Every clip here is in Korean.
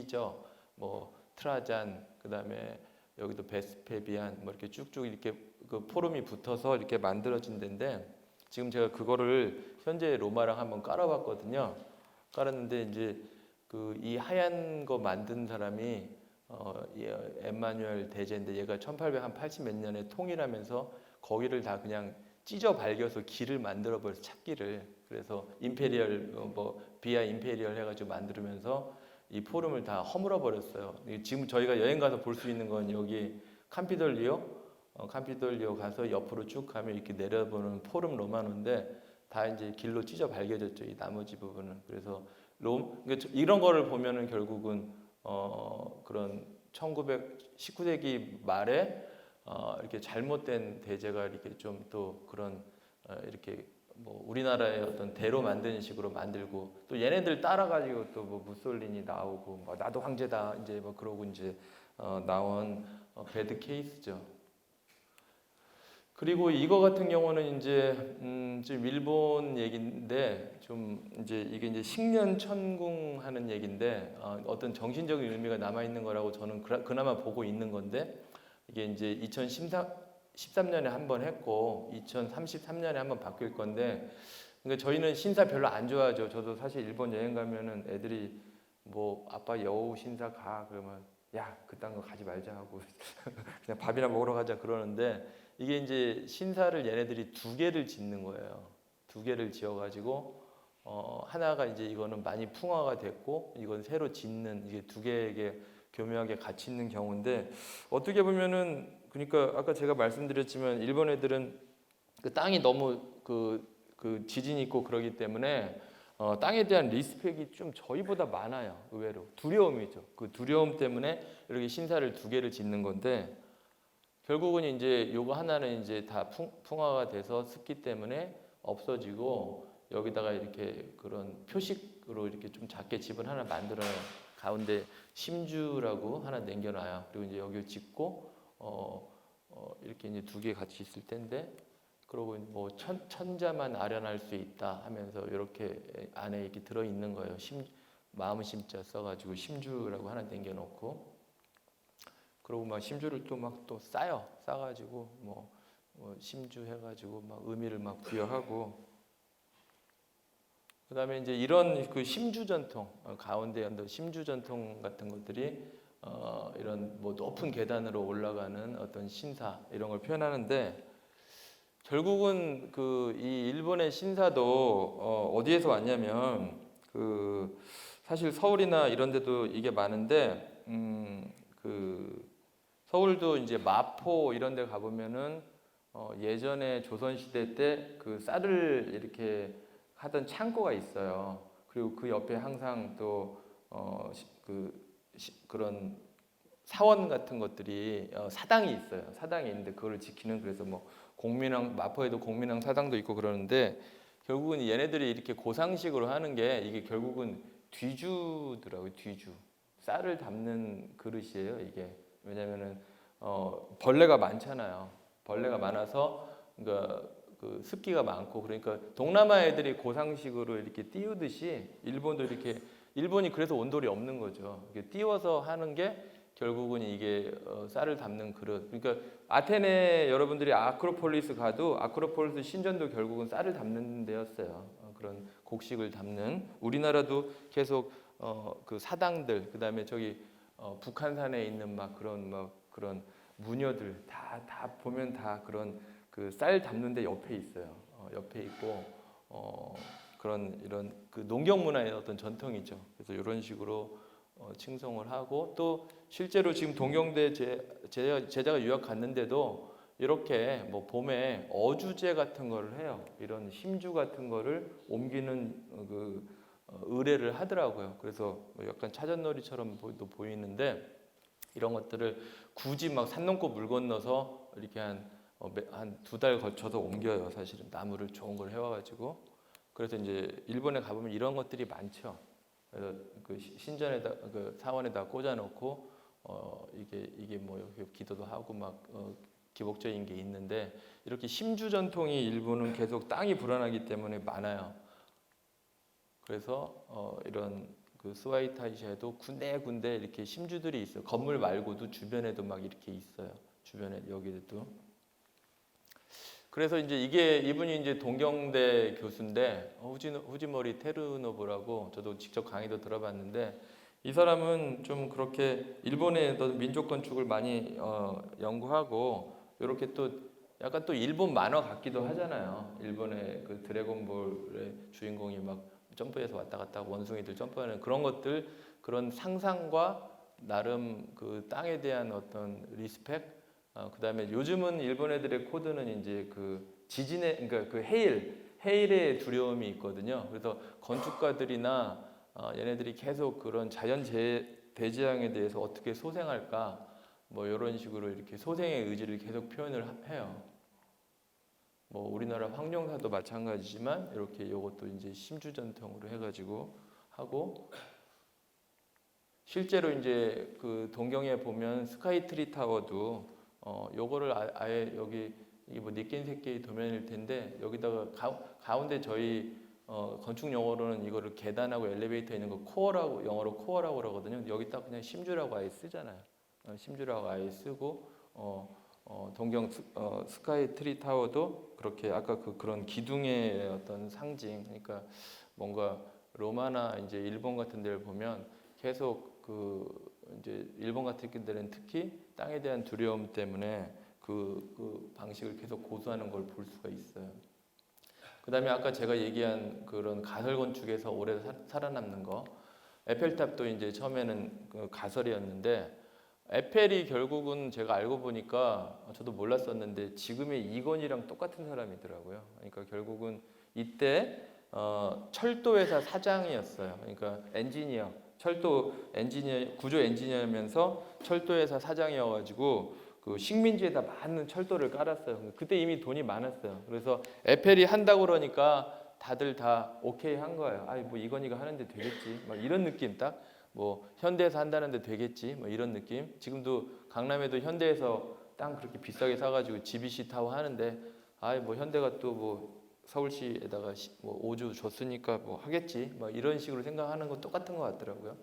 있죠. 뭐 트라잔 그다음에 여기도 베스페비안 뭐 이렇게 쭉쭉 이렇게 그 포름이 붙어서 이렇게 만들어진 데인데 지금 제가 그거를 현재 로마랑 한번 깔아봤거든요. 깔았는데 이제 그 이 하얀 거 만든 사람이 어, 이 엠마뉴엘 대제인데 얘가 1880 몇 년에 통일하면서 거기를 다 그냥 찢어 발겨서 길을 만들어 버려서 찾기를 그래서 임페리얼 어, 뭐 비아 임페리얼 해가지고 만들면서 이 포럼을 다 허물어 버렸어요. 지금 저희가 여행 가서 볼 수 있는 건 여기 캄피돌리오, 어, 캄피돌리오 가서 옆으로 쭉 가면 이렇게 내려보는 포름 로마노인데 다 이제 길로 찢어 발겨졌죠. 이 나머지 부분은 그래서 롬 그러니까 이런 거를 보면은 결국은 어, 그런 1919세기 말에 어, 이렇게 잘못된 대제가 이렇게 좀 또 그런 어, 이렇게 뭐 우리나라의 어떤 대로 만드는 식으로 만들고 또 얘네들 따라가지고 또 뭐 무솔리니 나오고 뭐 나도 황제다 이제 뭐 그러고 이제 어, 나온 어, 배드 케이스죠. 그리고 이거 같은 경우는 이제 음, 지금 일본 얘기인데 좀 이제 이게 이제 식년 천궁 하는 얘기인데 어, 어떤 정신적인 의미가 남아 있는 거라고 저는 그나마 보고 있는 건데 이게 이제 2013 년에 한 번 했고 2033년에 한 번 바뀔 건데 그러니까 저희는 신사 별로 안 좋아하죠. 저도 사실 일본 여행 가면은 애들이 뭐 아빠 여우 신사 가 그러면 야 그딴 거 가지 말자 하고 그냥 밥이나 먹으러 가자 그러는데 이게 이제 신사를 얘네들이 두 개를 짓는 거예요. 두 개를 지어가지고 어, 하나가 이제 이거는 많이 풍화가 됐고 이건 새로 짓는 이게 두 개에게 교묘하게 같이 있는 경우인데 어떻게 보면은 그러니까 아까 제가 말씀드렸지만 일본 애들은 그 땅이 너무 그, 그 지진 있고 그러기 때문에 어, 땅에 대한 리스펙이 좀 저희보다 많아요 의외로 두려움이죠 그 두려움 때문에 이렇게 신사를 두 개를 짓는 건데 결국은 이제 요거 하나는 이제 다 풍, 풍화가 돼서 습기 때문에 없어지고 여기다가 이렇게 그런 표식으로 이렇게 좀 작게 집을 하나 만들어요. 가운데 심주라고 하나 남겨놔요. 그리고 이제 여기 짓고 어, 어 이렇게 이제 두 개 같이 있을 텐데 그러고 뭐 천, 천자만 아련할 수 있다 하면서 이렇게 안에 이렇게 들어 있는 거예요. 심 마음 심자 써가지고 심주라고 하나 남겨놓고 그러고 막 심주를 또 막 또 싸요. 싸가지고 뭐, 뭐 심주 해가지고 막 의미를 막 부여하고 그다음에 이제 이런 그 심주 전통 어, 가운데 연도 심주 전통 같은 것들이 어, 이런 뭐 높은 계단으로 올라가는 어떤 신사 이런 걸 표현하는데 결국은 그 이 일본의 신사도 어, 어디에서 왔냐면 그 사실 서울이나 이런 데도 이게 많은데 음, 그 서울도 이제 마포 이런 데 가보면은 어, 예전에 조선시대 때 그 쌀을 이렇게 하던 창고가 있어요. 그리고 그 옆에 항상 또 어, 그 그런 사원 같은 것들이 어, 사당이 있어요. 사당이 있는데 그거를 지키는 그래서 뭐 공민왕 마포에도 공민왕 사당도 있고 그러는데 결국은 얘네들이 이렇게 고상식으로 하는 게 이게 결국은 뒤주더라고요. 뒤주 쌀을 담는 그릇이에요. 이게 왜냐면은 어, 벌레가 많잖아요. 벌레가 많아서 그러니까 그 습기가 많고 그러니까 동남아 애들이 고상식으로 이렇게 띄우듯이 일본도 이렇게 일본이 그래서 온돌이 없는 거죠. 띄워서 하는 게 결국은 이게 어, 쌀을 담는 그릇. 그러니까 아테네 여러분들이 아크로폴리스 가도 아크로폴리스 신전도 결국은 쌀을 담는 데였어요. 어, 그런 곡식을 담는 우리나라도 계속 어, 그 사당들 그다음에 저기 어, 북한산에 있는 막 그런 막 그런 무녀들 다 다 보면 다 그런 그 쌀 담는 데 옆에 있어요. 어, 옆에 있고 어, 그런 이런 그 농경 문화의 어떤 전통이죠. 그래서 이런 식으로 어, 칭송을 하고 또 실제로 지금 동경대 제, 제, 제자가 유학 갔는데도 이렇게 뭐 봄에 어주제 같은 거를 해요. 이런 심주 같은 거를 옮기는 어, 그 어, 의뢰를 하더라고요. 그래서 뭐 약간 차전놀이처럼 도 보이는데 이런 것들을 굳이 막 산 넘고 물 건너서 이렇게 어, 한두 달 거쳐서 옮겨요. 사실은 나무를 좋은 걸 해와가지고 그래서 이제 일본에 가보면 이런 것들이 많죠. 그래서 그 시- 신전에다 그 사원에다 꽂아놓고 어 이게 이게 뭐 이렇게 기도도 하고 막 어, 기복적인 게 있는데 이렇게 심주 전통이 일본은 계속 땅이 불안하기 때문에 많아요. 그래서 어 이런 그그 스와이타이샤에도 군데군데 이렇게 심주들이 있어요. 건물 말고도 주변에도 막 이렇게 있어요. 주변에 여기도. 그래서 이제 이게 이분이 이제 동경대 교수인데 어, 후지 후지머리 테르노브라고 저도 직접 강의도 들어봤는데 이 사람은 좀 그렇게 일본의 민족 건축을 많이 어, 연구하고 이렇게 또 약간 또 일본 만화 같기도 하잖아요. 일본의 그 드래곤볼의 주인공이 막 점프해서 왔다 갔다 원숭이들 점프하는 그런 것들 그런 상상과 나름 그 땅에 대한 어떤 리스펙 어, 그 다음에 요즘은 일본 애들의 코드는 이제 그 지진의 그러니까 그 해일 해일의 두려움이 있거든요. 그래서 건축가들이나 어, 얘네들이 계속 그런 자연 재, 대재앙에 대해서 어떻게 소생할까 뭐 이런 식으로 이렇게 소생의 의지를 계속 표현을 하- 해요. 뭐 우리나라 황룡사도 마찬가지지만 이렇게 이것도 이제 심주전통으로 해가지고 하고 실제로 이제 그 동경에 보면 스카이트리 타워도 어 요거를 아, 아예 여기 이게 뭐 니켄세케이 도면일 텐데 여기다가 가, 가 운데 저희 어 건축 용어로는 이거를 계단하고 엘리베이터 있는 거 코어라고 영어로 코어라고 그러거든요. 여기 딱 그냥 심주라고 아예 쓰잖아요. 어, 심주라고 아예 쓰고 어, 어 동경 스, 어, 스카이 트리 타워도 그렇게 아까 그 그런 기둥의 어떤 상징 그러니까 뭔가 로마나 이제 일본 같은 데를 보면 계속 그 이제 일본 같은 데는 특히 땅에 대한 두려움 때문에 그, 그 방식을 계속 고수하는 걸 볼 수가 있어요. 그 다음에 아까 제가 얘기한 그런 가설 건축에서 오래 사- 살아남는 거 에펠탑도 이제 처음에는 그 가설이었는데 에펠이 결국은 제가 알고 보니까 저도 몰랐었는데 지금의 이건희랑 똑같은 사람이더라고요. 그러니까 결국은 이때 어, 철도회사 사장이었어요. 그러니까 엔지니어, 철도 엔지니어, 구조 엔지니어면서 철도회사 사장이어가지고 그 식민지에다 많은 철도를 깔았어요. 그때 이미 돈이 많았어요. 그래서 에펠이 한다고 그러니까 다들 다 오케이 한 거예요. 아이 뭐 이건희가 하는데 되겠지. 막 이런 느낌 딱. 뭐 현대에서 한다는데 되겠지 뭐 이런 느낌 지금도 강남에도 현대에서 땅 그렇게 비싸게 사가지고 GBC 타워 하는데 아이 뭐 현대가 또 뭐 서울시에다가 시- 뭐 5주 줬으니까 뭐 하겠지. 막 이런 식으로 생각하는 건 똑같은 것 같더라고요.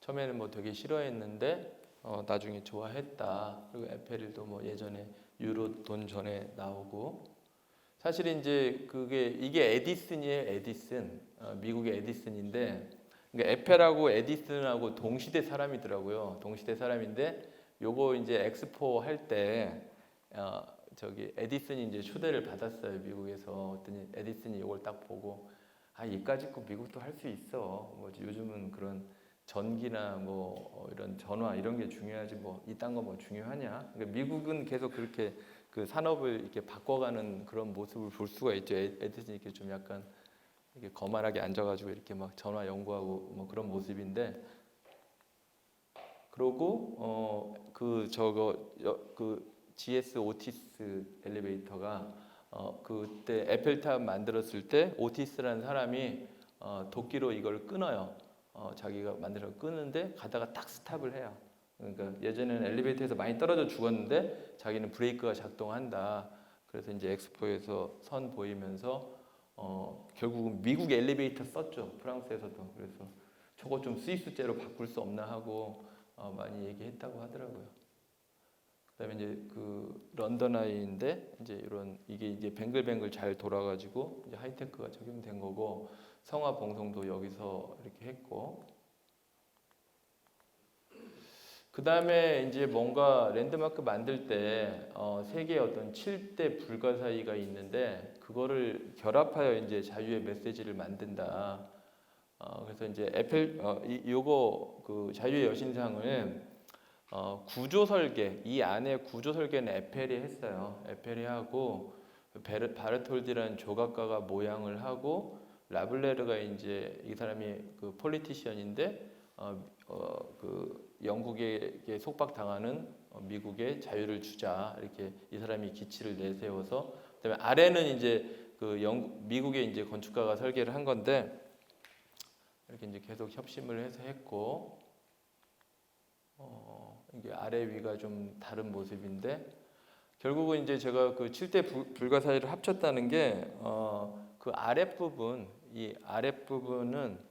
처음에는 뭐 되게 싫어했는데 어, 나중에 좋아했다. 그리고 에펠도 뭐 예전에 유로 돈 전에 나오고. 사실 이제 그게 이게 에디슨이에요 에디슨. 어, 미국의 에디슨인데 그러니까 에펠하고 에디슨하고 동시대 사람이더라고요. 동시대 사람인데 요거 이제 엑스포 할때 어, 저기 에디슨이 이제 초대를 받았어요 미국에서. 어떤 에디슨이 이걸 딱 보고 아 이까짓 거 미국도 할 수 있어. 뭐 요즘은 그런 전기나 뭐 어, 이런 전화 이런 게 중요하지 뭐 이딴 거 뭐 중요하냐? 그러니까 미국은 계속 그렇게 그 산업을 이렇게 바꿔가는 그런 모습을 볼 수가 있죠. 에- 에디슨이 이렇게 좀 약간 이렇게 거만하게 앉아가지고 이렇게 막 전화 연구하고 뭐 그런 모습인데 그러고 어 그 저거 여- 그 GS 오티스 엘리베이터가 어 그때 에펠탑 만들었을 때 오티스라는 사람이 어 도끼로 이걸 끊어요. 어 자기가 만들어 끄는데 가다가 딱 스탑을 해요. 그러니까 예전에는 엘리베이터에서 많이 떨어져 죽었는데 자기는 브레이크가 작동한다. 그래서 이제 엑스포에서 선 보이면서 어 결국은 미국 엘리베이터 썼죠. 프랑스에서도. 그래서 저거 좀 스위스제로 바꿀 수 없나 하고 어 많이 얘기했다고 하더라고요. 그다음에 이제 그 런던 아이인데 이제 이런 이게 이제 뱅글뱅글 잘 돌아가지고 이제 하이테크가 적용된 거고 성화 봉송도 여기서 이렇게 했고 그 다음에 이제 뭔가 랜드마크 만들 때 어, 세계 어떤 7대 불가사의가 있는데 그거를 결합하여 이제 자유의 메시지를 만든다. 어, 그래서 이제 애플 어, 이, 요거 그 자유의 여신상을 어, 구조 설계 이 안에 구조 설계는 에펠이 했어요. 에펠이 하고 베르, 바르톨디라는 조각가가 모양을 하고 라블레르가 이제 이 사람이 그 폴리티시언인데 어, 어, 그 영국에게 속박당하는 어, 미국에 자유를 주자 이렇게 이 사람이 기치를 내세워서 그다음에 아래는 이제 그 영국 미국의 이제 건축가가 설계를 한 건데 이렇게 이제 계속 협심을 해서 했고 어, 이게 아래 위가 좀 다른 모습인데 결국은 이제 제가 그 7대 불가사의를 합쳤다는 게 어, 그 아랫부분 이 아랫부분은